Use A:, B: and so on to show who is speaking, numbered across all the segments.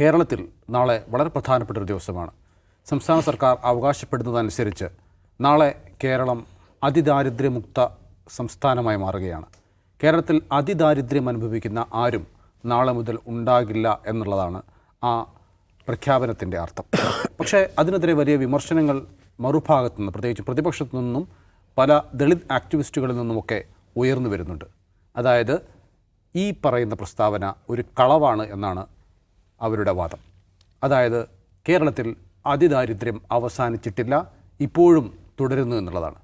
A: കേരളത്തിൽ നാളെ വളരെ പ്രധാനപ്പെട്ട ഒരു ദിവസമാണ്. സംസ്ഥാന സർക്കാർ അവകാശപ്പെടുന്നതനുസരിച്ച് നാളെ കേരളം അതിദാരിദ്ര്യമുക്ത സംസ്ഥാനമായി മാറുകയാണ്. കേരളത്തിൽ അതിദാരിദ്ര്യം അനുഭവിക്കുന്ന ആരും നാളെ മുതൽ ഉണ്ടാകില്ല എന്നുള്ളതാണ് ആ പ്രഖ്യാപനത്തിന്റെ അർത്ഥം. പക്ഷേ അതിനെതിരെ വലിയ വിമർശനങ്ങൾ മറുഭാഗത്തു നിന്ന് പ്രത്യേകിച്ച് പ്രതിപക്ഷത്തു നിന്നും പല ദളിത് ആക്ടിവിസ്റ്റുകളിൽ നിന്നുമൊക്കെ ഉയർന്നു വരുന്നുണ്ട്. അതായത് ഈ പറയുന്ന പ്രസ്താവന ഒരു കളവാണ് എന്നാണ് അവരുടെ വാദം. അതായത് കേരളത്തിൽ അതിദാരിദ്ര്യം അവസാനിച്ചിട്ടില്ല ഇപ്പോഴും തുടരുന്നു എന്നുള്ളതാണ്.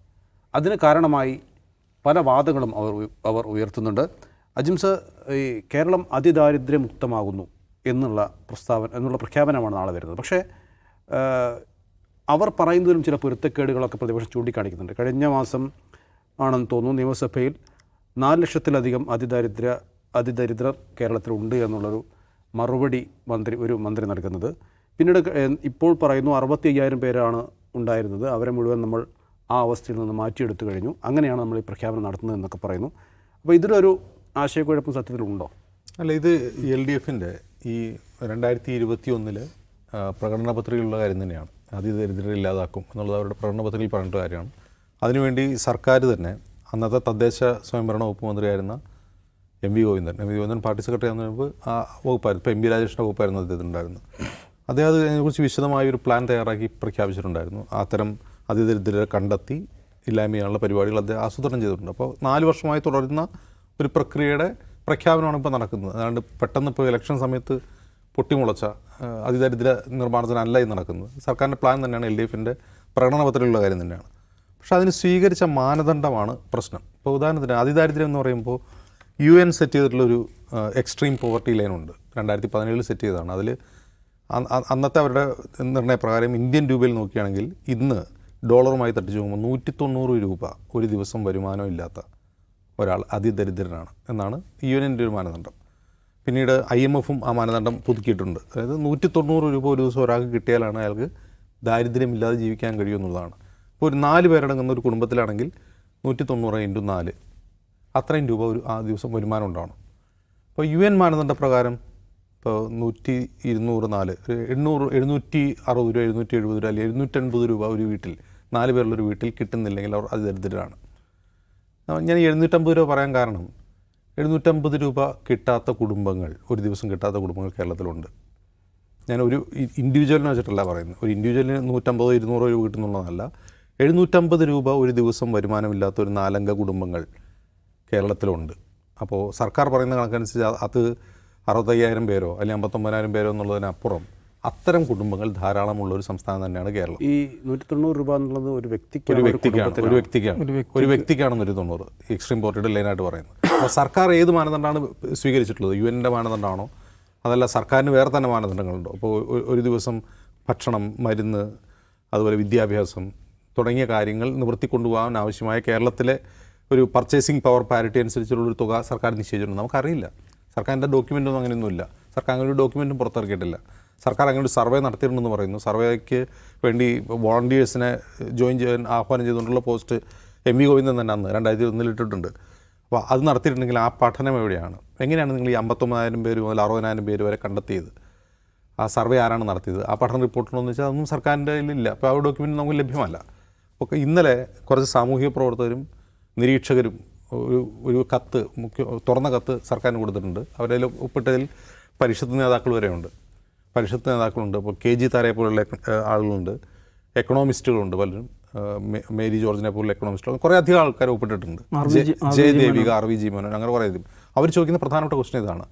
A: അതിന് കാരണമായി പല വാദങ്ങളും അവർ അവർ ഉയർത്തുന്നുണ്ട്. അജിംസ് ഈ കേരളം അതിദാരിദ്ര്യമുക്തമാകുന്നു എന്നുള്ള പ്രസ്താവന എന്നുള്ള പ്രഖ്യാപനമാണ് നാളെ വരുന്നത്. പക്ഷേ അവർ പറയുന്നതിലും ചില പൊരുത്തക്കേടുകളൊക്കെ പ്രതിപക്ഷം ചൂണ്ടിക്കാണിക്കുന്നുണ്ട്. കഴിഞ്ഞ മാസം ആണെന്ന് തോന്നുന്നു നിയമസഭയിൽ നാല് ലക്ഷത്തിലധികം അതിദാരിദ്ര്യ അതിദരിദ്രർ കേരളത്തിലുണ്ട് എന്നുള്ളൊരു മറുപടി മന്ത്രി ഒരു മന്ത്രി നൽകുന്നത്. പിന്നീട് ഇപ്പോൾ പറയുന്നു അറുപത്തി അയ്യായിരം പേരാണ് ഉണ്ടായിരുന്നത്. അവരെ മുഴുവൻ നമ്മൾ ആ അവസ്ഥയിൽ നിന്ന് മാറ്റിയെടുത്തു കഴിഞ്ഞു. അങ്ങനെയാണ് നമ്മൾ ഈ പ്രഖ്യാപനം നടത്തുന്നത് എന്നൊക്കെ പറയുന്നു. അപ്പോൾ ഇതിലൊരു ആശയക്കുഴപ്പം സത്യത്തിലുണ്ടോ?
B: അല്ല ഇത് എൽ ഡി എഫിന്റെ ഈ രണ്ടായിരത്തി ഇരുപത്തി ഒന്നിൽ പ്രകടന പത്രികയിലുള്ള കാര്യം തന്നെയാണ്. അതിദരിദ്രരെ ഇല്ലാതാക്കും എന്നുള്ളത് അവരുടെ പ്രകടന പത്രികയിൽ പറഞ്ഞിട്ട് കാര്യമാണ്. അതിനുവേണ്ടി സർക്കാർ തന്നെ അന്നത്തെ തദ്ദേശ സ്വയംഭരണ വകുപ്പ് മന്ത്രിയായിരുന്ന M V Govindan. M V Govindan party secretary ആകുന്ന മുമ്പ് ആ വകുപ്പായിരുന്നു. ഇപ്പോൾ എം വി രാജേഷിന്റെ വകുപ്പായിരുന്നു അദ്ദേഹത്തിനുണ്ടായിരുന്നത്. അദ്ദേഹം അതിനെക്കുറിച്ച് വിശദമായ ഒരു പ്ലാൻ തയ്യാറാക്കി പ്രഖ്യാപിച്ചിട്ടുണ്ടായിരുന്നു. അത്തരം അതിദരിദ്രരെ കണ്ടെത്തി ഇല്ലായ്മ ചെയ്യാനുള്ള പരിപാടികൾ അദ്ദേഹം ആസൂത്രണം ചെയ്തിട്ടുണ്ട്. അപ്പോൾ നാല് വർഷമായി തുടരുന്ന ഒരു പ്രക്രിയയുടെ പ്രഖ്യാപനമാണ് ഇപ്പോൾ നടക്കുന്നത്. അതാണ്ട് പെട്ടെന്ന് ഇപ്പോൾ ഇലക്ഷൻ സമയത്ത് പൊട്ടിമുളച്ച അതിദരിദ്ര നിർമ്മാർജനമല്ല ഈ നടക്കുന്നത്. സർക്കാരിന്റെ പ്ലാൻ തന്നെയാണ് എൽ ഡി എഫിന്റെ പ്രകടന പത്രത്തിലുള്ള കാര്യം തന്നെയാണ്. പക്ഷേ അതിന് സ്വീകരിച്ച മാനദണ്ഡമാണ് പ്രശ്നം. ഇപ്പോൾ ഉദാഹരണത്തിന് അതിദാരിദ്ര്യം എന്ന് പറയുമ്പോൾ യു എൻ സെറ്റ് ചെയ്തിട്ടുള്ളൊരു എക്സ്ട്രീം പോവർട്ടി ലൈനുണ്ട് രണ്ടായിരത്തി പതിനേഴിൽ സെറ്റ് ചെയ്തതാണ്. അതിൽ അന്നത്തെ അവരുടെ നിർണയപ്രകാരം ഇന്ത്യൻ രൂപയിൽ നോക്കുകയാണെങ്കിൽ ഇന്ന് ഡോളറുമായി തട്ടിച്ചു പോകുമ്പോൾ നൂറ്റി തൊണ്ണൂറ് രൂപ ഒരു ദിവസം വരുമാനം ഇല്ലാത്ത ഒരാൾ അതിദരിദ്രനാണ് എന്നാണ് യു എന്റെ ഒരു മാനദണ്ഡം. പിന്നീട് ഐ എം എഫും ആ മാനദണ്ഡം പുതുക്കിയിട്ടുണ്ട്. അതായത് നൂറ്റി തൊണ്ണൂറ് രൂപ ഒരു ദിവസം ഒരാൾക്ക് കിട്ടിയാലാണ് അയാൾക്ക് ദാരിദ്ര്യമില്ലാതെ ജീവിക്കാൻ കഴിയുമെന്നുള്ളതാണ്. ഇപ്പോൾ ഒരു നാല് പേരടങ്ങുന്ന ഒരു കുടുംബത്തിലാണെങ്കിൽ നൂറ്റി തൊണ്ണൂറ് ഇന്റു നാല് അത്രയും രൂപ ഒരു ആ ദിവസം വരുമാനം ഉണ്ടാവണം. അപ്പോൾ യു എൻ മാനദണ്ഡ പ്രകാരം ഇപ്പോൾ നൂറ്റി ഇരുന്നൂറ് നാല് എണ്ണൂറ് എഴുന്നൂറ്റി അറുപത് രൂപ എഴുന്നൂറ്റി എഴുപത് രൂപ അല്ലെങ്കിൽ എഴുന്നൂറ്റൻപത് രൂപ ഒരു വീട്ടിൽ നാല് പേരുള്ളൊരു വീട്ടിൽ കിട്ടുന്നില്ലെങ്കിൽ അവർ അത് ദരിദ്രരാണ്. ഞാൻ എഴുന്നൂറ്റമ്പത് രൂപ പറയാൻ കാരണം എഴുന്നൂറ്റമ്പത് രൂപ കിട്ടാത്ത കുടുംബങ്ങൾ ഒരു ദിവസം കിട്ടാത്ത കുടുംബങ്ങൾ കേരളത്തിലുണ്ട്. ഞാൻ ഒരു ഇൻഡിവിജ്വലിനെ വെച്ചിട്ടല്ല പറയുന്നത്. ഒരു ഇൻഡിവിജ്വലിന് നൂറ്റമ്പതോ ഇരുന്നൂറോ രൂപ കിട്ടുന്നുള്ളതല്ല എഴുന്നൂറ്റമ്പത് രൂപ ഒരു ദിവസം വരുമാനമില്ലാത്ത ഒരു നാലംഗ കുടുംബങ്ങൾ കേരളത്തിലുണ്ട്. അപ്പോൾ സർക്കാർ പറയുന്ന കണക്കനുസരിച്ച് അത് അറുപത്തയ്യായിരം പേരോ അല്ലെങ്കിൽ അമ്പത്തൊമ്പതിനായിരം പേരോ എന്നുള്ളതിനപ്പുറം അത്തരം കുടുംബങ്ങൾ ധാരാളമുള്ള ഒരു സംസ്ഥാനം തന്നെയാണ് കേരളം.
A: ഈ നൂറ്റി തൊണ്ണൂറ് രൂപ എന്നുള്ളത് ഒരു വ്യക്തിക്ക്
B: ഒരു വ്യക്തിക്കാണ് ഒരു വ്യക്തിക്കാണ്. ഒരു വ്യക്തിക്കാണ് നൂറ്റി തൊണ്ണൂറ് എക്സ്ട്രീം പോർട്ടഡ് ലൈനായിട്ട് പറയുന്നത്. അപ്പോൾ സർക്കാർ ഏത് മാനദണ്ഡമാണ് സ്വീകരിച്ചിട്ടുള്ളത്? യു എന്റെ മാനദണ്ഡമാണോ? അതല്ല സർക്കാരിന് വേറെ തന്നെ മാനദണ്ഡങ്ങളുണ്ടോ? അപ്പോൾ ഒരു ദിവസം ഭക്ഷണം മരുന്ന് അതുപോലെ വിദ്യാഭ്യാസം തുടങ്ങിയ കാര്യങ്ങൾ നിവൃത്തി കൊണ്ടുപോകാൻ ആവശ്യമായ കേരളത്തിലെ ഒരു പർച്ചേസിംഗ് പവർ പാരിറ്റി അനുസരിച്ചുള്ള ഒരു തുക സർക്കാർ നിശ്ചയിച്ചിട്ടുണ്ട്. നമുക്കറിയില്ല. സർക്കാരിന്റെ ഡോക്യുമെന്റൊന്നും അങ്ങനെയൊന്നുമില്ല. സർക്കാർ അങ്ങനെ ഒരു ഡോക്യുമെന്റും പുറത്തിറക്കിയിട്ടില്ല. സർക്കാർ അങ്ങനെ ഒരു സർവേ നടത്തിയിട്ടുണ്ടെന്ന് പറയുന്നു. സർവേക്ക് വേണ്ടി വോളണ്ടിയേഴ്സിനെ ജോയിൻ ചെയ്യാൻ ആഹ്വാനം ചെയ്തുകൊണ്ടുള്ള പോസ്റ്റ് എം വി ഗോവിന്ദൻ തന്നെ അന്ന് രണ്ടായിരത്തി ഒന്നിൽ ഇട്ടിട്ടുണ്ട്. അപ്പോൾ അത് നടത്തിയിട്ടുണ്ടെങ്കിൽ ആ പഠനം എവിടെയാണ്? എങ്ങനെയാണ് നിങ്ങൾ ഈ അമ്പത്തൊമ്പതിനായിരം പേര് മുതൽ അറുപതിനായിരം പേര് വരെ കണ്ടെത്തിയത്? ആ സർവേ ആരാണ് നടത്തിയത്? ആ പഠന റിപ്പോർട്ടിനെന്ന് വെച്ചാൽ അതൊന്നും സർക്കാരിന്റെ ഇല്ല അപ്പോൾ ആ ഡോക്യുമെന്റ് നമുക്ക് ലഭ്യമല്ല. അപ്പോൾ ഇന്നലെ കുറച്ച് സാമൂഹിക പ്രവർത്തകരും നിരീക്ഷകരും ഒരു ഒരു കത്ത് മുഖ്യ തുറന്ന കത്ത് സർക്കാരിന് കൊടുത്തിട്ടുണ്ട്. അവരിൽ ഒപ്പിട്ടതിൽ പരിഷത്ത് നേതാക്കൾ വരെയുണ്ട്. പരിഷത്ത് നേതാക്കളുണ്ട്. ഇപ്പോൾ കെ ജി താരയെ പോലുള്ള ആളുകളുണ്ട്. എക്കണോമിസ്റ്റുകളുണ്ട് പലരും. മേരി ജോർജിനെ പോലുള്ള എക്കണോമിസ്റ്റുകൾ. കുറേ അധികം ആൾക്കാർ ഒപ്പിട്ടിട്ടുണ്ട്. J- Jayadevika R V G Menon. അങ്ങനെ കുറേ അധികം. അവർ ചോദിക്കുന്ന പ്രധാനപ്പെട്ട ക്വസ്റ്റൻ ഇതാണ്.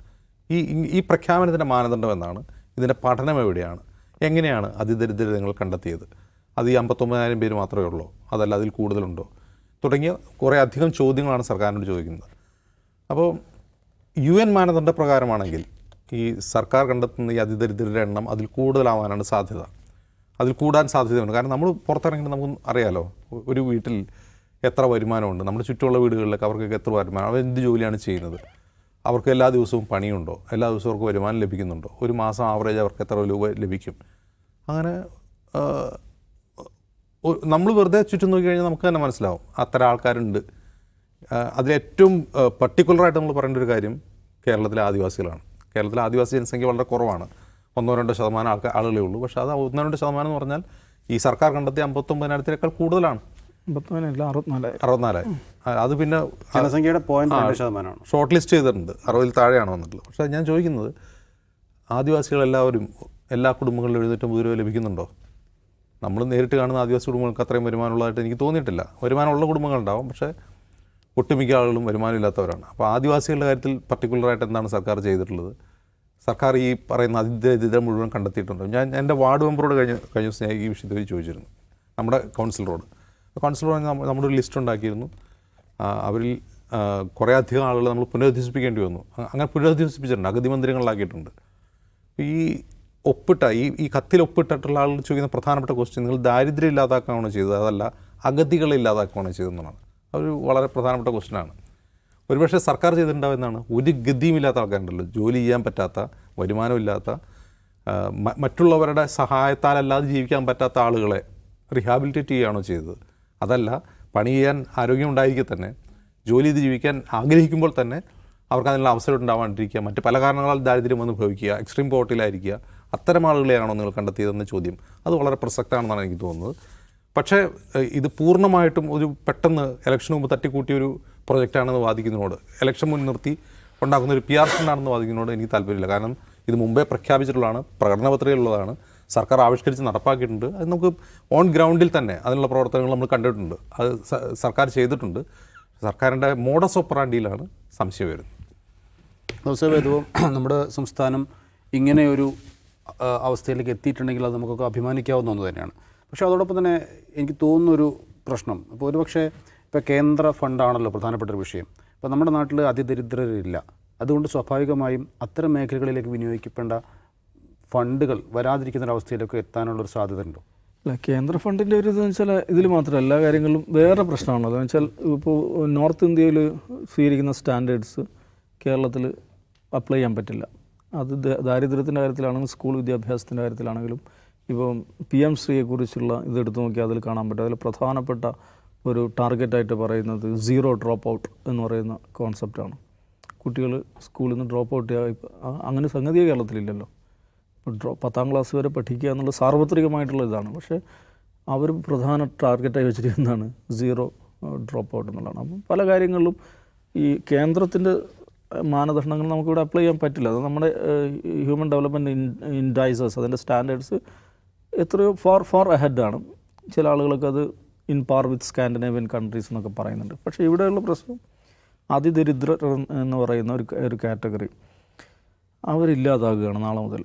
B: ഈ ഈ- പ്രഖ്യാപനത്തിന്റെ മാനദണ്ഡം എന്നാണ് ഇതിന്റെ പഠനം എവിടെയാണ്? എങ്ങനെയാണ് അതിദരിദ്രത നിങ്ങൾ കണ്ടെത്തിയത്? അത് ഈ അമ്പത്തൊമ്പതിനായിരം പേര് മാത്രമേ ഉള്ളൂ? അതല്ല അതിൽ കൂടുതലുണ്ടോ? തുടങ്ങിയ കുറേ അധികം ചോദ്യങ്ങളാണ് സർക്കാരിനോട് ചോദിക്കുന്നത്. അപ്പോൾ യു എൻ മാനദണ്ഡ പ്രകാരമാണെങ്കിൽ ഈ സർക്കാർ കണ്ടെത്തുന്ന ഈ അതിദരിദ്രരുടെ എണ്ണം അതിൽ കൂടുതലാവാനാണ് സാധ്യത. അതിൽ കൂടാൻ സാധ്യതയുണ്ട്. കാരണം നമ്മൾ പുറത്തിറങ്ങി നമുക്ക് അറിയാലോ ഒരു വീട്ടിൽ എത്ര വരുമാനമുണ്ട്? നമ്മുടെ ചുറ്റുമുള്ള വീടുകളിലൊക്കെ അവർക്കൊക്കെ എത്ര വരുമാനം? അവർ എന്ത് ജോലിയാണ് ചെയ്യുന്നത്? അവർക്ക് എല്ലാ ദിവസവും പണിയുണ്ടോ? എല്ലാ ദിവസവും അവർക്ക് വരുമാനം ലഭിക്കുന്നുണ്ടോ? ഒരു മാസം ആവറേജ് അവർക്ക് എത്ര രൂപ ലഭിക്കും? അങ്ങനെ നമ്മൾ വെറുതെ ചുറ്റും നോക്കി കഴിഞ്ഞാൽ നമുക്ക് തന്നെ മനസ്സിലാവും അത്തരം ആൾക്കാരുണ്ട്. അതിലേറ്റവും പർട്ടിക്കുലറായിട്ട് നമ്മൾ പറയേണ്ട ഒരു കാര്യം കേരളത്തിലെ ആദിവാസികളാണ്. കേരളത്തിലെ ആദിവാസി ജനസംഖ്യ വളരെ കുറവാണ്. ഒന്നോ രണ്ടോ ശതമാനം ആൾക്കാർ ആളുകളേ ഉള്ളൂ. പക്ഷേ അത് ഒന്നോ രണ്ടോ ശതമാനം എന്ന് പറഞ്ഞാൽ ഈ സർക്കാർ കണ്ടെത്തിയ അമ്പത്തൊമ്പതിനായിരത്തിനേക്കാൾ കൂടുതലാണ്. അറുപത്തിനാലായി അത് പിന്നെ
A: ജനസംഖ്യയുടെ പോയിന്റ് രണ്ട് ശതമാനമാണ്.
B: ഷോർട്ട് ലിസ്റ്റ് ചെയ്തിട്ടുണ്ട്. അറുപതിൽ താഴെയാണ് വന്നിട്ടുള്ളത്. പക്ഷേ ഞാൻ ചോദിക്കുന്നത് ആദിവാസികളെല്ലാവരും എല്ലാ കുടുംബങ്ങളിലും എഴുന്നൂറ്റമ്പത് രൂപ ലഭിക്കുന്നുണ്ടോ? നമ്മൾ നേരിട്ട് കാണുന്ന ആദിവാസി കുടുംബങ്ങൾക്ക് അത്രയും വരുമാനമുള്ളതായിട്ട് എനിക്ക് തോന്നിയിട്ടില്ല. വരുമാനമുള്ള കുടുംബങ്ങളുണ്ടാവും പക്ഷേ ഒട്ടുമിക്ക ആളുകളും വരുമാനമില്ലാത്തവരാണ്. അപ്പോൾ ആദിവാസികളുടെ കാര്യത്തിൽ പർട്ടിക്കുലറായിട്ട് എന്താണ് സർക്കാർ ചെയ്തിട്ടുള്ളത്? സർക്കാർ ഈ പറയുന്ന അതിദരിദ്രം മുഴുവൻ കണ്ടെത്തിയിട്ടുണ്ട്? ഞാൻ എന്റെ വാർഡ് മെമ്പറോട് കഴിഞ്ഞ കഴിഞ്ഞ ദിവസം ഞാൻ ഈ വിഷയത്തിൽ ചോദിച്ചിരുന്നു. നമ്മുടെ കൗൺസിലറോട് കൗൺസിലർ നമ്മുടെ ഒരു ലിസ്റ്റ് ഉണ്ടാക്കിയിരുന്നു. അവരിൽ കുറേ അധികം ആളുകൾ നമ്മൾ പുനരധിവസിപ്പിക്കേണ്ടി വന്നു. അങ്ങനെ പുനരധിവസിപ്പിച്ചിട്ടുണ്ട് അഗതി മന്ദിരങ്ങളിലാക്കിയിട്ടുണ്ട്. ഈ ഒപ്പിട്ട ഈ ഈ കത്തിൽ ഒപ്പിട്ടിട്ടുള്ള ആളുകൾ ചോദിക്കുന്ന പ്രധാനപ്പെട്ട ക്വസ്റ്റ്യൻ നിങ്ങൾ ദാരിദ്ര്യം ഇല്ലാതാക്കുകയാണ് ചെയ്തത്? അതല്ല അഗതികളെ ഇല്ലാതാക്കുകയാണ് ചെയ്തതെന്നാണ് അതൊരു വളരെ പ്രധാനപ്പെട്ട ക്വസ്റ്റ്യനാണ് ഒരുപക്ഷെ സർക്കാർ ചെയ്തിട്ടുണ്ടാവുന്നതാണ് ഒരു ഗതിയുമില്ലാത്ത ആൾക്കാരുണ്ടല്ലോ. ജോലി ചെയ്യാൻ പറ്റാത്ത വരുമാനമില്ലാത്ത മറ്റുള്ളവരുടെ സഹായത്താലല്ലാതെ ജീവിക്കാൻ പറ്റാത്ത ആളുകളെ റീഹാബിലിറ്റേറ്റ് ചെയ്യുകയാണോ ചെയ്തത്? അതല്ല പണി ചെയ്യാൻ ആരോഗ്യം ഉണ്ടായിരിക്കെ തന്നെ ജോലി ചെയ്ത് ജീവിക്കാൻ ആഗ്രഹിക്കുമ്പോൾ തന്നെ അവർക്ക് അതിനുള്ള അവസരം ഉണ്ടാവാണ്ടിരിക്കുക. മറ്റ് പല കാരണങ്ങളാൽ ദാരിദ്ര്യം വന്ന് ഭവിക്കുക. എക്സ്ട്രീം പോവർട്ടിയിലായിരിക്കുക അത്തരം ആളുകളെയാണോ നിങ്ങൾ കണ്ടെത്തിയതെന്ന ചോദ്യം. അത് വളരെ പ്രസക്തമാണെന്നാണ് എനിക്ക് തോന്നുന്നത്. പക്ഷേ ഇത് പൂർണമായിട്ടും ഒരു പെട്ടെന്ന് ഇലക്ഷന് മുമ്പ് തട്ടിക്കൂട്ടിയ ഒരു പ്രൊജക്റ്റാണെന്ന് വാദിക്കുന്നതിനോട് ഇലക്ഷൻ മുൻനിർത്തി ഉണ്ടാക്കുന്ന ഒരു പി ആർ ഫണ്ടാണെന്ന് വാദിക്കുന്നതിനോട് എനിക്ക് താല്പര്യമില്ല. കാരണം ഇത് മുമ്പേ പ്രഖ്യാപിച്ചിട്ടുള്ളതാണ് പ്രകടന പത്രികയിലുള്ളതാണ് സർക്കാർ ആവിഷ്കരിച്ച് നടപ്പാക്കിയിട്ടുണ്ട്. അത് നമുക്ക് ഓൺ ഗ്രൗണ്ടിൽ തന്നെ അതിനുള്ള പ്രവർത്തനങ്ങൾ നമ്മൾ കണ്ടിട്ടുണ്ട്. അത് സർക്കാർ ചെയ്തിട്ടുണ്ട്. സർക്കാരിന്റെ മോഡസ് ഓപ്പറാണ്ടിയിലാണ് സംശയം വരുന്നത്.
A: നമ്മുടെ സംസ്ഥാനം ഇങ്ങനെയൊരു അവസ്ഥയിലേക്ക് എത്തിയിട്ടുണ്ടെങ്കിൽ അത് നമുക്കൊക്കെ അഭിമാനിക്കാവുന്ന ഒന്ന് തന്നെയാണ്. പക്ഷേ അതോടൊപ്പം തന്നെ എനിക്ക് തോന്നുന്നൊരു പ്രശ്നം. ഇപ്പോൾ ഒരുപക്ഷെ ഇപ്പോൾ കേന്ദ്ര ഫണ്ടാണല്ലോ പ്രധാനപ്പെട്ട ഒരു വിഷയം. ഇപ്പോൾ നമ്മുടെ നാട്ടിൽ അതിദരിദ്രരില്ല. അതുകൊണ്ട് സ്വാഭാവികമായും അത്തരം മേഖലകളിലേക്ക് വിനിയോഗിക്കപ്പെടേണ്ട ഫണ്ടുകൾ വരാതിരിക്കുന്ന ഒരു അവസ്ഥയിലേക്ക് എത്താനുള്ളൊരു സാധ്യത ഉണ്ടോ
C: അല്ല കേന്ദ്ര ഫണ്ടിന്റെ ഒരു ഇതെന്ന് വെച്ചാൽ ഇതിൽ മാത്രമല്ല എല്ലാ കാര്യങ്ങളിലും വേറെ പ്രശ്നമാണല്ലോ. എന്ന് വെച്ചാൽ ഇപ്പോൾ നോർത്ത് ഇന്ത്യയിൽ സ്വീകരിക്കുന്ന സ്റ്റാൻഡേർഡ്സ് കേരളത്തിൽ അപ്ലൈ ചെയ്യാൻ പറ്റില്ല. അത് ദാരിദ്ര്യത്തിന്റെ കാര്യത്തിലാണെങ്കിലും സ്കൂൾ വിദ്യാഭ്യാസത്തിന്റെ കാര്യത്തിലാണെങ്കിലും ഇപ്പം പി എം ശ്രീയെക്കുറിച്ചുള്ള ഇതെടുത്ത് നോക്കിയാൽ അതിൽ കാണാൻ പറ്റും. അതിൽ പ്രധാനപ്പെട്ട ഒരു ടാർഗറ്റായിട്ട് പറയുന്നത് സീറോ ഡ്രോപ്പ് ഔട്ട് എന്ന് പറയുന്ന കോൺസെപ്റ്റാണ് കുട്ടികൾ സ്കൂളിൽ നിന്ന് ഡ്രോപ്പ് ഔട്ട് അങ്ങനെ സംഗതിയെ കേരളത്തിലില്ലല്ലോ. ഡ്രോ പത്താം ക്ലാസ് വരെ പഠിക്കുക എന്നുള്ള സാർവത്രികമായിട്ടുള്ള ഇതാണ്. പക്ഷേ അവർ പ്രധാന ടാർഗറ്റായി വെച്ചിരിക്കുന്നതാണ് സീറോ ഡ്രോപ്പ് ഔട്ട് എന്നുള്ളതാണ്. അപ്പം പല കാര്യങ്ങളിലും ഈ കേന്ദ്രത്തിന്റെ മാനദണ്ഡങ്ങൾ നമുക്കിവിടെ അപ്ലൈ ചെയ്യാൻ പറ്റില്ല. അത് നമ്മുടെ ഹ്യൂമൻ ഡെവലപ്മെന്റ് ഇൻഡൈസേഴ്സ് അതിന്റെ സ്റ്റാൻഡേർഡ്സ് എത്രയോ ഫോർ ഫാർ അഹെഡാണ് ചില ആളുകളൊക്കെ അത് in par with Scandinavian countries എന്നൊക്കെ പറയുന്നുണ്ട്. പക്ഷേ ഇവിടെയുള്ള പ്രശ്നം അതിദരിദ്രർ എന്ന് പറയുന്ന ഒരു ഒരു കാറ്റഗറി അവരില്ലാതാകുകയാണ് നാളെ മുതൽ.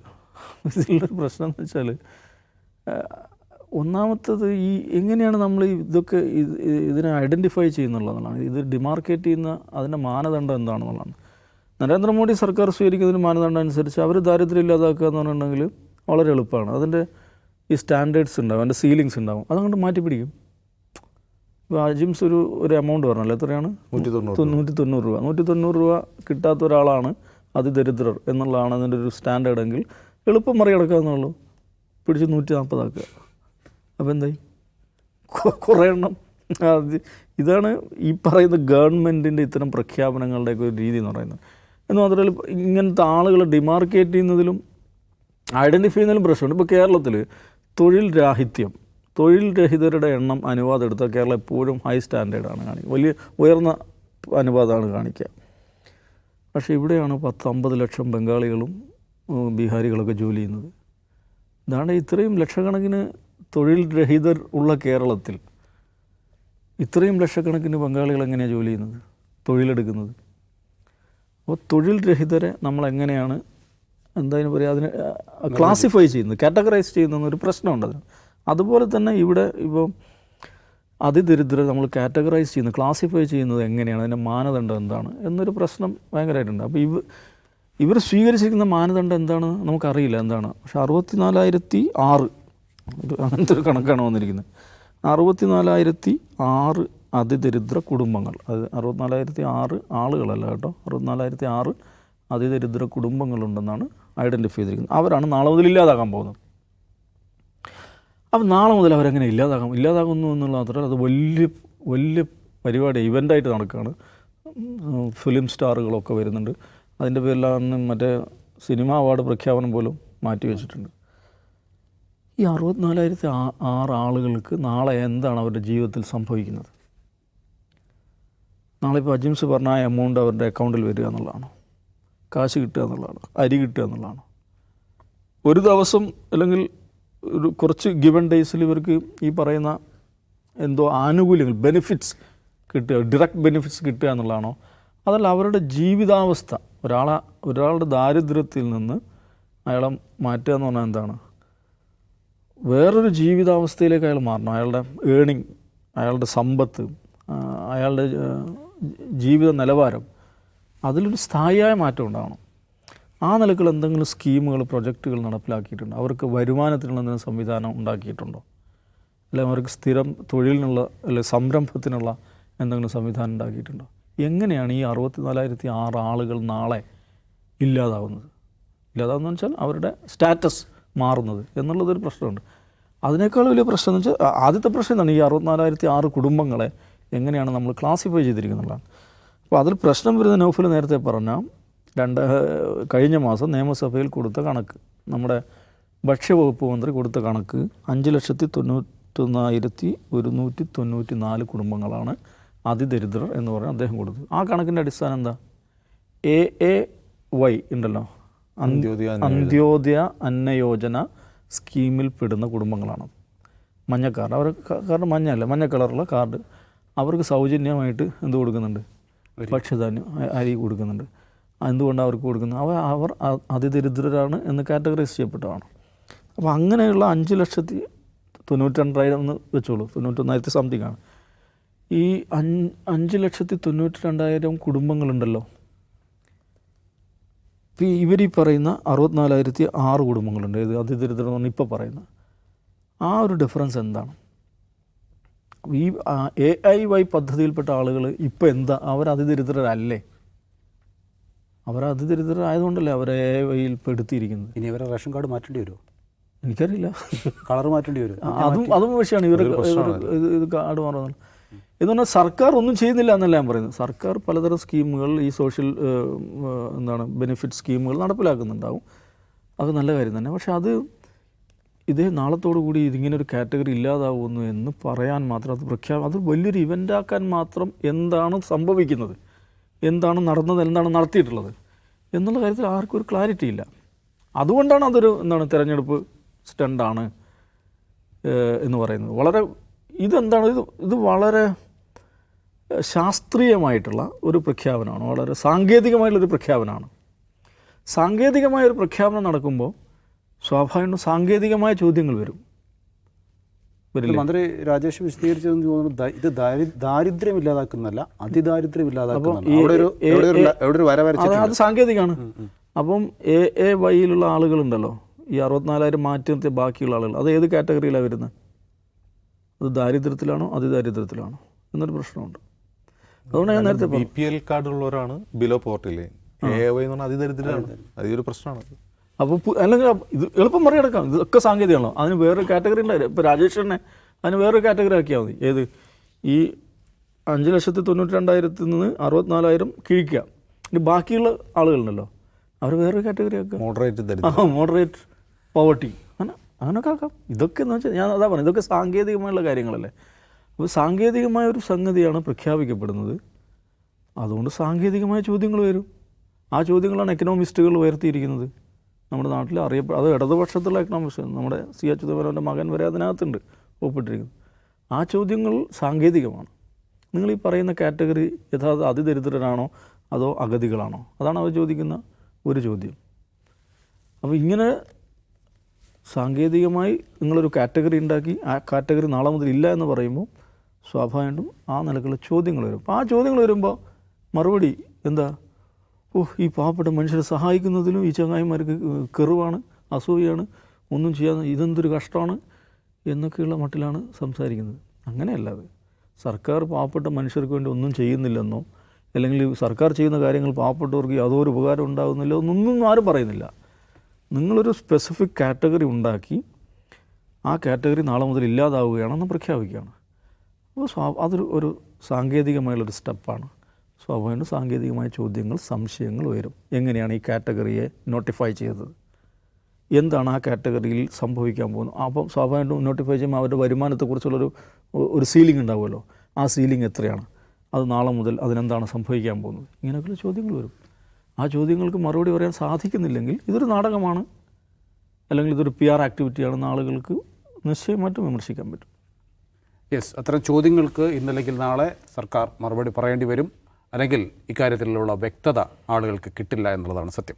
C: ഇതിലുള്ളൊരു പ്രശ്നം എന്ന് വെച്ചാൽ ഒന്നാമത്തത് ഈ എങ്ങനെയാണ് നമ്മൾ ഇതൊക്കെ ഇത് ഇതിനെ ഐഡന്റിഫൈ ചെയ്യുന്നുള്ളതാണ് ഇത് ഡിമാർക്കേറ്റ് ചെയ്യുന്ന അതിന്റെ മാനദണ്ഡം എന്താണെന്നുള്ളതാണ്. നരേന്ദ്രമോദി സർക്കാർ സ്വീകരിക്കുന്നതിന് മാനദണ്ഡം അനുസരിച്ച് അവർ ദാരിദ്ര്യം ഇല്ലാതാക്കുക എന്ന് പറഞ്ഞിട്ടുണ്ടെങ്കിൽ വളരെ എളുപ്പമാണ്. അതിന്റെ ഈ സ്റ്റാൻഡേർഡ്സ് ഉണ്ടാവും അതിന്റെ സീലിങ്സ് ഉണ്ടാവും. അതങ്ങോട്ട് മാറ്റി പിടിക്കും. ഇപ്പോൾ അജിംസ് ഒരു ഒരു എമൗണ്ട് പറഞ്ഞല്ലോ എത്രയാണ്?
B: നൂറ്റി തൊണ്ണൂറ്
C: തൊണ്ണൂറ്റി തൊണ്ണൂറ് രൂപ. നൂറ്റി തൊണ്ണൂറ് രൂപ കിട്ടാത്ത ഒരാളാണ് അതിദരിദ്രർ എന്നുള്ളതാണ് അതിന്റെ ഒരു സ്റ്റാൻഡേർഡ് എങ്കിൽ എളുപ്പം മറികടക്കാവുന്നുള്ളൂ പിടിച്ച് നൂറ്റി നാൽപ്പതാക്കുക അപ്പോൾ എന്തായി കുറേ എണ്ണം. ഇതാണ് ഈ പറയുന്ന ഗവൺമെന്റിന്റെ ഇത്തരം പ്രഖ്യാപനങ്ങളുടെയൊക്കെ ഒരു രീതി എന്ന് പറയുന്നത്. എന്ന് മാത്രമല്ല ഇങ്ങനത്തെ ആളുകളെ ഡിമാർക്കേറ്റ് ചെയ്യുന്നതിലും ഐഡന്റിഫൈ ചെയ്യുന്നതിലും പ്രശ്നമുണ്ട്. ഇപ്പോൾ കേരളത്തിൽ തൊഴിൽ രാഹിത്യം തൊഴിൽ രഹിതരുടെ എണ്ണം അനുവാദം എടുത്താൽ കേരളം എപ്പോഴും ഹൈ സ്റ്റാൻഡേർഡാണ് കാണിക്കുക. വലിയ ഉയർന്ന അനുപാതമാണ് കാണിക്കുക. പക്ഷേ ഇവിടെയാണ് പത്ത് അമ്പത് ലക്ഷം ബംഗാളികളും ബീഹാരികളൊക്കെ ജോലി ചെയ്യുന്നത്. ഇതാണ് ഇത്രയും ലക്ഷക്കണക്കിന് തൊഴിൽ രഹിതർ ഉള്ള കേരളത്തിൽ ഇത്രയും ലക്ഷക്കണക്കിന് ബംഗാളികൾ എങ്ങനെയാണ് ജോലി ചെയ്യുന്നത്? തൊഴിലെടുക്കുന്നത്. അപ്പോൾ തൊഴിൽ രഹിതരെ നമ്മൾ എങ്ങനെയാണ് എന്തായാലും പറയുക അതിന് ക്ലാസിഫൈ ചെയ്യുന്നത് കാറ്റഗറൈസ് ചെയ്യുന്നൊരു പ്രശ്നമുണ്ട് അതിന്. അതുപോലെ തന്നെ ഇവിടെ ഇപ്പോൾ അതിദരിദ്രർ നമ്മൾ കാറ്റഗറൈസ് ചെയ്യുന്നത് ക്ലാസിഫൈ ചെയ്യുന്നത് എങ്ങനെയാണ് അതിന്റെ മാനദണ്ഡം എന്താണ് എന്നൊരു പ്രശ്നം ഭയങ്കരമായിട്ടുണ്ട്. അപ്പോൾ ഇവ ഇവർ സ്വീകരിച്ചിരിക്കുന്ന മാനദണ്ഡം എന്താണ് നമുക്കറിയില്ല എന്താണ്. പക്ഷെ അറുപത്തിനാലായിരത്തി ആറ് ഒരു അങ്ങനത്തെ ഒരു കണക്കാണ് വന്നിരിക്കുന്നത്. അറുപത്തിനാലായിരത്തി ആറ് അതിദരിദ്ര കുടുംബങ്ങൾ. അത് അറുപത്തിനാലായിരത്തി ആറ് ആളുകളല്ല കേട്ടോ. അറുപത്തിനാലായിരത്തി ആറ് അതിദരിദ്ര കുടുംബങ്ങളുണ്ടെന്നാണ് ഐഡന്റിഫൈ ചെയ്തിരിക്കുന്നത്. അവരാണ് നാളെ മുതൽ ഇല്ലാതാകാൻ പോകുന്നത്. അപ്പം നാളെ മുതൽ അവരെങ്ങനെ ഇല്ലാതാകും. ഇല്ലാതാകുന്നു എന്നുള്ള മാത്രമല്ല അത് വലിയ വലിയ പരിപാടി ഇവന്റായിട്ട് നടക്കുകയാണ്. ഫിലിം സ്റ്റാറുകളൊക്കെ വരുന്നുണ്ട്. അതിന്റെ പേരിലാണ് മറ്റേ സിനിമ അവാർഡ് പ്രഖ്യാപനം പോലും മാറ്റി വെച്ചിട്ടുണ്ട്. ഈ അറുപത്തിനാലായിരത്തി ആറ് ആളുകൾക്ക് നാളെ എന്താണ് അവരുടെ ജീവിതത്തിൽ സംഭവിക്കുന്നത്? നാളെ ഇപ്പോൾ അജിംസ് പറഞ്ഞ ആ എമൗണ്ട് അവരുടെ അക്കൗണ്ടിൽ വരിക എന്നുള്ളതാണോ. കാശ് കിട്ടുക എന്നുള്ളതാണോ. അരി കിട്ടുക എന്നുള്ളതാണോ. ഒരു ദിവസം അല്ലെങ്കിൽ ഒരു കുറച്ച് ഗിവൺ ഡേയ്സിൽ ഇവർക്ക് ഈ പറയുന്ന എന്തോ ആനുകൂല്യങ്ങൾ ബെനിഫിറ്റ്സ് കിട്ടുക ഡയറക്റ്റ് ബെനിഫിറ്റ്സ് കിട്ടുക എന്നുള്ളതാണോ? അതല്ല അവരുടെ ജീവിതാവസ്ഥ. ഒരാളെ ഒരാളുടെ ദാരിദ്ര്യത്തിൽ നിന്ന് അയാളെ മാറ്റുക എന്ന് പറഞ്ഞാൽ എന്താണ്? വേറൊരു ജീവിതാവസ്ഥയിലേക്ക് അയാൾ മാറണം. അയാളുടെ ഏണിങ് അയാളുടെ സമ്പത്ത് അയാളുടെ ജീവിത നിലവാരം അതിലൊരു സ്ഥായിയായ മാറ്റം ഉണ്ടാവണം. ആ നിലക്കിൽ എന്തെങ്കിലും സ്കീമുകൾ പ്രൊജക്റ്റുകൾ നടപ്പിലാക്കിയിട്ടുണ്ടോ. അവർക്ക് വരുമാനത്തിനുള്ള എന്തെങ്കിലും സംവിധാനം ഉണ്ടാക്കിയിട്ടുണ്ടോ? അല്ലെങ്കിൽ അവർക്ക് സ്ഥിരം തൊഴിലിനുള്ള അല്ലെ സംരംഭത്തിനുള്ള എന്തെങ്കിലും സംവിധാനം ഉണ്ടാക്കിയിട്ടുണ്ടോ? എങ്ങനെയാണ് ഈ അറുപത്തിനാലായിരത്തി ആറ് ആളുകൾ നാളെ ഇല്ലാതാവുന്നത്? ഇല്ലാതാവുന്നതെന്ന് വെച്ചാൽ അവരുടെ സ്റ്റാറ്റസ് മാറുന്നത് എന്നുള്ളതൊരു പ്രശ്നമുണ്ട്. അതിനേക്കാൾ വലിയ പ്രശ്നം എന്ന് വെച്ചാൽ ആദ്യത്തെ പ്രശ്നം എന്താണ്? ഈ അറുപത്തിനാലായിരത്തി ആറ് കുടുംബങ്ങളെ എങ്ങനെയാണ് നമ്മൾ ക്ലാസിഫൈ ചെയ്തിരിക്കുന്നുള്ളതാണ് അപ്പോൾ അതിൽ പ്രശ്നം വരുന്ന നൗഫൽ നേരത്തെ പറഞ്ഞ രണ്ട് കഴിഞ്ഞ മാസം നിയമസഭയിൽ കൊടുത്ത കണക്ക് നമ്മുടെ ഭക്ഷ്യവകുപ്പ് മന്ത്രി കൊടുത്ത കണക്ക് അഞ്ച് ലക്ഷത്തി തൊണ്ണൂറ്റൊന്നായിരത്തി ഒരുന്നൂറ്റി തൊണ്ണൂറ്റി നാല് കുടുംബങ്ങളാണ് അതിദരിദ്രർ എന്ന് പറഞ്ഞ് അദ്ദേഹം കൊടുത്തത്. ആ കണക്കിന്റെ അടിസ്ഥാനം എന്താ? എ എ വൈ ഉണ്ടല്ലോ. അന്ത്യ-
B: അന്ത്യോദയ
C: അന്ത്യോദയ അന്നയോജന സ്കീമിൽ പെടുന്ന കുടുംബങ്ങളാണ്. മഞ്ഞ കാർഡ്. അവർ കാരണം മഞ്ഞ മഞ്ഞല്ല മഞ്ഞ കളറുള്ള കാർഡ്. അവർക്ക് സൗജന്യമായിട്ട് എന്ത് കൊടുക്കുന്നുണ്ട്? ഭക്ഷ്യധാന്യം അരി കൊടുക്കുന്നുണ്ട്. എന്തുകൊണ്ടാണ് അവർക്ക് കൊടുക്കുന്നത്? അവർ അവർ അതിദരിദ്രരാണ് എന്ന് കാറ്റഗറൈസ് ചെയ്യപ്പെട്ടതാണ്. അപ്പോൾ അങ്ങനെയുള്ള അഞ്ച് ലക്ഷത്തി തൊണ്ണൂറ്റി രണ്ടായിരം എന്ന് വെച്ചോളൂ. തൊണ്ണൂറ്റൊന്നായിരത്തി സംതിങ് ആണ്. ഈ അഞ്ച് അഞ്ച് ലക്ഷത്തി തൊണ്ണൂറ്റി രണ്ടായിരം കുടുംബങ്ങളുണ്ടല്ലോ. ഇപ്പോൾ ഇവർ ഈ പറയുന്ന അറുപത്തിനാലായിരത്തി ആറ് കുടുംബങ്ങളുണ്ട്. ഇത് അതിദരിദ്രം എന്ന് ഇപ്പോൾ പറയുന്നത്. ആ ഒരു ഡിഫറൻസ് എന്താണ്? ഈ എ ഐ വൈ പദ്ധതിയിൽപ്പെട്ട ആളുകൾ ഇപ്പോൾ എന്താ? അവർ അതിദരിദ്രരല്ലേ? അവർ അതിദരിദ്രരായതുകൊണ്ടല്ലേ അവരെ എ ഐ വൈയിൽ പെടുത്തിയിരിക്കുന്നത്
A: ഇനി അവരെ റേഷൻ കാർഡ് മാറ്റേണ്ടി വരുമോ
C: എനിക്കറിയില്ല.
A: കളർ മാറ്റേണ്ടി വരും
C: അതും അതും വിഷയമാണ് ഇവർ ഇത് കാർഡ് മാറുന്നത്. എന്ന് പറഞ്ഞാൽ സർക്കാർ ഒന്നും ചെയ്യുന്നില്ല എന്നല്ല ഞാൻ പറയുന്നത്. സർക്കാർ പലതരം സ്കീമുകൾ ഈ സോഷ്യൽ എന്താണ് ബെനിഫിറ്റ് സ്കീമുകൾ നടപ്പിലാക്കുന്നുണ്ടാവും. അത് നല്ല കാര്യം തന്നെ. പക്ഷെ അത് ഇതേ നാളത്തോടു കൂടി ഇതിങ്ങനെ ഒരു കാറ്റഗറി ഇല്ലാതാവുന്നു എന്ന് പറയാൻ മാത്രം അത് പ്രഖ്യാപനം അത് വലിയൊരു ഇവന്റ് ആക്കാൻ മാത്രം എന്താണ് സംഭവിക്കുന്നത്? എന്താണ് നടന്നത്? എന്താണ് നടത്തിയിട്ടുള്ളത്? എന്നുള്ള കാര്യത്തിൽ ആർക്കും ഒരു ക്ലാരിറ്റി ഇല്ല. അതുകൊണ്ടാണ് അതൊരു എന്താണ് തിരഞ്ഞെടുപ്പ് സ്റ്റണ്ടാണ് എന്ന് പറയുന്നത്. വളരെ ഇതെന്താണ്? ഇത് ഇത് വളരെ ശാസ്ത്രീയമായിട്ടുള്ള ഒരു പ്രഖ്യാപനമാണ്. വളരെ സാങ്കേതികമായിട്ടുള്ളൊരു പ്രഖ്യാപനമാണ്. സാങ്കേതികമായ ഒരു പ്രഖ്യാപനം നടക്കുമ്പോൾ സ്വാഭാവികം സാങ്കേതികമായ ചോദ്യങ്ങൾ വരും.
A: മന്ത്രി രാജേഷ് വിശദീകരിച്ചതെന്ന് തോന്നുന്നു ഇത് ദാരി- ദാരിദ്ര്യം ഇല്ലാതാക്കുന്നല്ല അതിദാരിദ്ര്യം ഇല്ലാതാക്കുന്നല്ല
C: അത് സാങ്കേതികമാണ് അപ്പം എ എ വൈയിലുള്ള ആളുകളുണ്ടല്ലോ ഈ അറുപത്തിനാലായിരം മാറ്റി നിർത്തിയ ബാക്കിയുള്ള ആളുകൾ അത് ഏത് കാറ്റഗറിയിലാണ് വരുന്നത്? അത് ദാരിദ്ര്യത്തിലാണോ അതിദാരിദ്ര്യത്തിലാണോ? എന്നൊരു പ്രശ്നമുണ്ട്. അതുകൊണ്ട് ഞാൻ നേരത്തെ
B: ബി പി എൽ കാർഡുള്ളവരാണ് ബിലോ പോർട്ടിലെ. എ വൈ എന്ന് പറഞ്ഞാൽ അതിദരിദ്രരാണ് അതൊരു പ്രശ്നമാണ്.
C: അപ്പോൾ അല്ലെങ്കിൽ ഇത് എളുപ്പം മറികടക്കാം. ഇതൊക്കെ സാങ്കേതികമാണല്ലോ. അതിന് വേറൊരു കാറ്റഗറി ഉണ്ടായിരുന്നു ഇപ്പോൾ രാജേഷ് തന്നെ അതിന് വേറൊരു കാറ്റഗറി ആക്കിയാൽ മതി. ഏത്? ഈ അഞ്ച് ലക്ഷത്തി തൊണ്ണൂറ്റി രണ്ടായിരത്തിൽ നിന്ന് അറുപത്തിനാലായിരം കിഴിക്കുക. ഇനി ബാക്കിയുള്ള ആളുകളുണ്ടല്ലോ. അവർ വേറൊരു കാറ്റഗറി ആക്കുക.
B: മോഡറേറ്റ്
C: ആ മോഡറേറ്റ് പവർട്ടി അങ്ങനെ അങ്ങനെയൊക്കെ ആക്കാം. ഇതൊക്കെ എന്ന് വെച്ചാൽ ഞാൻ അതാ പറഞ്ഞത്. ഇതൊക്കെ സാങ്കേതികമായുള്ള കാര്യങ്ങളല്ലേ. അപ്പോൾ സാങ്കേതികമായ ഒരു സംഗതിയാണ് പ്രഖ്യാപിക്കപ്പെടുന്നത്. അതുകൊണ്ട് സാങ്കേതികമായ ചോദ്യങ്ങൾ വരും. ആ ചോദ്യങ്ങളാണ് എക്കണോമിസ്റ്റുകൾ ഉയർത്തിയിരിക്കുന്നത്. നമ്മുടെ നാട്ടിൽ അറിയപ്പെ അത് ഇടതുപക്ഷത്തുള്ള എക്കണോമിക്സ് നമ്മുടെ സി എച്ച് അച്യുതമേനോന്റെ മകൻ വരെ അതിനകത്തുണ്ട് ഒപ്പിട്ടിരിക്കുന്നത്. ആ ചോദ്യങ്ങൾ സാങ്കേതികമാണ്. നിങ്ങൾ ഈ പറയുന്ന കാറ്റഗറി യഥാർത്ഥ അതിദരിദ്രരാണോ അതോ അഗതികളാണോ? അതാണ് അവർ ചോദിക്കുന്ന ഒരു ചോദ്യം. അപ്പോൾ ഇങ്ങനെ സാങ്കേതികമായി നിങ്ങളൊരു കാറ്റഗറി ഉണ്ടാക്കി ആ കാറ്റഗറി നാളെ മുതൽ ഇല്ല എന്ന് പറയുമ്പോൾ സ്വാഭാവികമായിട്ടും ആ നിലക്കുള്ള ചോദ്യങ്ങൾ വരും. അപ്പോൾ ആ ചോദ്യങ്ങൾ വരുമ്പോൾ മറുപടി എന്താ? ഓ ഈ പാവപ്പെട്ട മനുഷ്യരെ സഹായിക്കുന്നതിലും ഈ ചങ്ങായിമാർക്ക് കെറുവാണ് അസൂയാണ് ഒന്നും ചെയ്യാതെ ഇതെന്തൊരു കഷ്ടമാണ് എന്നൊക്കെയുള്ള മട്ടിലാണ് സംസാരിക്കുന്നത്. അങ്ങനെയല്ല അത്. സർക്കാർ പാവപ്പെട്ട മനുഷ്യർക്ക് വേണ്ടി ഒന്നും ചെയ്യുന്നില്ലെന്നോ അല്ലെങ്കിൽ സർക്കാർ ചെയ്യുന്ന കാര്യങ്ങൾ പാവപ്പെട്ടവർക്ക് യാതൊരു ഉപകാരം ഉണ്ടാകുന്നില്ല എന്നൊന്നും ആരും പറയുന്നില്ല. നിങ്ങളൊരു സ്പെസിഫിക് കാറ്റഗറി ഉണ്ടാക്കി ആ കാറ്റഗറി നാളെ മുതൽ ഇല്ലാതാവുകയാണെന്ന് പ്രഖ്യാപിക്കുകയാണ്. അപ്പോൾ അതൊരു ഒരു സാങ്കേതികമായുള്ളൊരു സ്റ്റെപ്പാണ് സ്വാഭാവികം സാങ്കേതികമായ ചോദ്യങ്ങൾ സംശയങ്ങൾ ഉയരും. എങ്ങനെയാണ് ഈ കാറ്റഗറിയെ നോട്ടിഫൈ ചെയ്തത്? എന്താണ് ആ കാറ്റഗറിയിൽ സംഭവിക്കാൻ പോകുന്നത്? അപ്പം സ്വാഭാവികമായിട്ടും നോട്ടിഫൈ ചെയ്യുമ്പോൾ അവരുടെ വരുമാനത്തെക്കുറിച്ചുള്ളൊരു ഒരു സീലിംഗ് ഉണ്ടാവുമല്ലോ. ആ സീലിംഗ് എത്രയാണ്? അത് നാളെ മുതൽ അതിനെന്താണ് സംഭവിക്കാൻ പോകുന്നത്? ഇങ്ങനെയൊക്കെയുള്ള ചോദ്യങ്ങൾ വരും. ആ ചോദ്യങ്ങൾക്ക് മറുപടി പറയാൻ സാധിക്കുന്നില്ലെങ്കിൽ ഇതൊരു നാടകമാണ്. അല്ലെങ്കിൽ ഇതൊരു പി ആർ ആക്ടിവിറ്റിയാണെന്ന് ആളുകൾക്ക് നിശ്ചയമായിട്ടും വിമർശിക്കാൻ പറ്റും.
A: യെസ് അത്തരം ചോദ്യങ്ങൾക്ക് ഇന്നല്ലെങ്കിൽ നാളെ സർക്കാർ മറുപടി പറയേണ്ടി വരും. അല്ലെങ്കിൽ ഇക്കാര്യത്തിലുള്ള വ്യക്തത ആളുകൾക്ക് കിട്ടില്ല എന്നുള്ളതാണ് സത്യം.